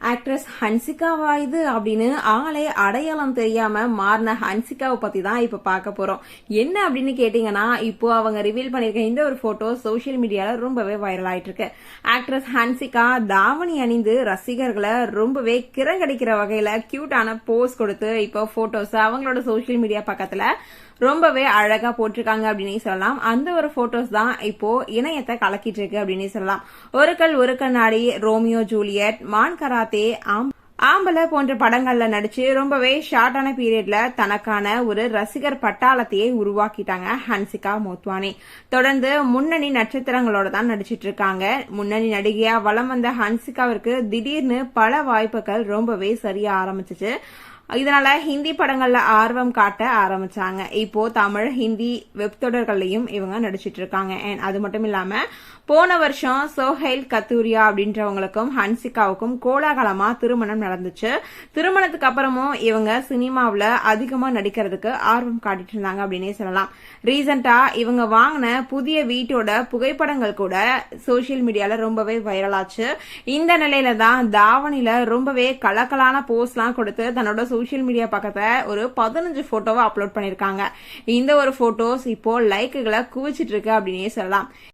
Actress ஹன்சிகாவா இது அப்படின்னு ஆளே அடையாளம் தெரியாம மாறின ஹன்சிகாவை பத்தி தான் இப்ப பார்க்க போறோம். என்ன அப்படின்னு கேட்டீங்கன்னா இப்போ அவங்க ரிவீல் பண்ணிருக்க இந்த ஒரு போட்டோ சோஷியல் மீடியால ரொம்பவே வைரல் ஆயிட்டு இருக்கு ஆக்ட்ரஸ் ஹன்சிகா தாவணி அணிந்து ரசிகர்களை ரொம்பவே கிரங்கடிக்கிற வகையில கியூட்டான போஸ் கொடுத்து இப்போ போட்டோஸ் அவங்களோட சோஷியல் மீடியா பக்கத்துல ரொம்பவே அழகா போட்டிருக்காங்க அப்படின்னு சொல்லலாம். அந்த ஒரு போட்டோஸ் தான் இப்போ இணையத்தை கலக்கிட்டு இருக்கு அப்படின்னு சொல்லலாம். ஒரு கல் ஒரு கண்ணாடி ரோமியோ ஜூலியட் மான் கராத்தே ஆம். ஆம்பளை போன்ற படங்கள்ல நடிச்சு ரொம்பவே ஷார்ட்டான பீரியட்ல தனக்கான ஒரு ரசிகர் பட்டாளத்தையே உருவாக்கிட்டாங்க ஹன்சிகா மோத்வானி. தொடர்ந்து முன்னணி நட்சத்திரங்களோட தான் நடிச்சிட்டு இருக்காங்க. முன்னணி நடிகையா வலம் வந்த ஹன்சிகாவிற்கு திடீர்னு பல வாய்ப்புகள் ரொம்பவே சரியா ஆரம்பிச்சிச்சு. இதனால ஹிந்தி படங்கள்ல ஆர்வம் காட்ட ஆரம்பிச்சாங்க. இப்போ தமிழ் ஹிந்தி வெப் தொடர்கள்லயும் இவங்க நடிச்சிட்டு இருக்காங்க அண்ட் அது மட்டும் இல்லாம போன வருஷம் சோஹைல் கத்தூரியா அப்படின்றவங்களுக்கும் ஹன்சிகாவுக்கும் கோலாகலமா திருமணம் நடந்துச்சு. திருமணத்துக்கு அப்புறமும் இவங்க சினிமாவில் அதிகமா நடிக்கிறதுக்கு ஆர்வம் காட்டிட்டு இருந்தாங்க அப்படின்னே சொல்லலாம். ரீசெண்டா இவங்க வாங்கின புதிய வீட்டோட புகைப்படங்கள் கூட சோஷியல் மீடியால ரொம்பவே வைரலாச்சு. இந்த நிலையில தான் தாவணில ரொம்பவே கலக்கலான போஸ்ட்லாம் கொடுத்து தன்னோட சோஷியல் மீடியா பக்கத்தை ஒரு பதினஞ்சு போட்டோவை அப்லோட் பண்ணிருக்காங்க. இந்த ஒரு போட்டோஸ் இப்போ லைக்குகளை குவிச்சிட்டு இருக்கு அப்படின்னே சொல்லலாம்.